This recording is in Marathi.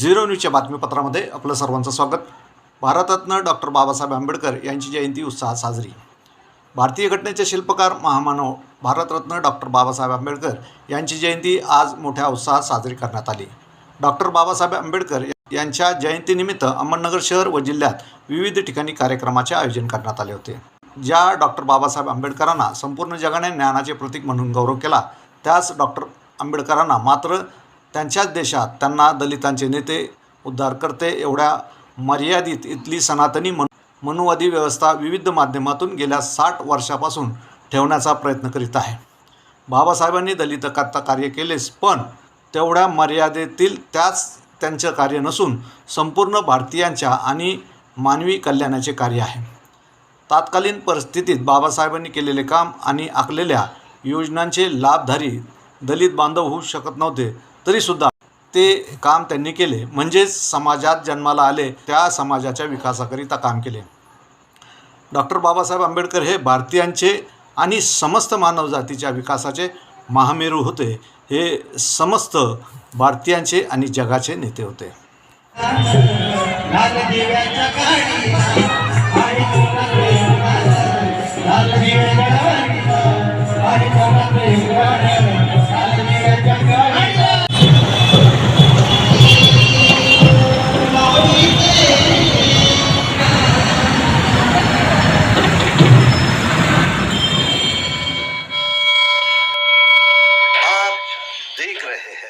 झिरो न्यूजच्या बातमीपत्रामध्ये आपलं सर्वांचं स्वागत. भारतरत्न डॉक्टर बाबासाहेब आंबेडकर यांची जयंती उत्साहात साजरी. भारतीय घटनेचे शिल्पकार महामानव भारतरत्न डॉक्टर बाबासाहेब आंबेडकर यांची जयंती आज मोठ्या उत्साहात साजरी करण्यात आली. डॉक्टर बाबासाहेब आंबेडकर यांच्या जयंतीनिमित्त अहमदनगर शहर व जिल्ह्यात विविध ठिकाणी कार्यक्रमाचे आयोजन करण्यात आले होते. ज्या डॉक्टर बाबासाहेब आंबेडकरांना संपूर्ण जगाने ज्ञानाचे प्रतीक म्हणून गौरव केला त्याच डॉक्टर आंबेडकरांना मात्र त्यांच्याच देशात त्यांना दलितांचे नेते उद्धारकर्ते एवढ्या मर्यादित इथली सनातनी मन मनुवादी व्यवस्था विविध माध्यमातून गेल्या साठ वर्षापासून ठेवण्याचा प्रयत्न करीत आहे. बाबासाहेबांनी दलित करता कार्य केलेच पण तेवढ्या मर्यादेतील त्याच त्यांचं कार्य नसून संपूर्ण भारतीयांच्या आणि मानवी कल्याणाचे कार्य आहे. तात्कालीन परिस्थितीत बाबासाहेबांनी केलेले काम आणि आखलेल्या योजनांचे लाभधारी दलित बांधव होऊ शकत नव्हते तरीसुद्धा ते काम त्यांनी केले. म्हणजेच समाजात जन्माला आले त्या समाजाच्या विकासाकरिता काम केले. डॉक्टर बाबासाहेब आंबेडकर हे भारतीयांचे आणि समस्त मानवजातीच्या विकासाचे महामेरू होते. हे समस्त भारतीयांचे आणि जगाचे नेते होते. रहे हैं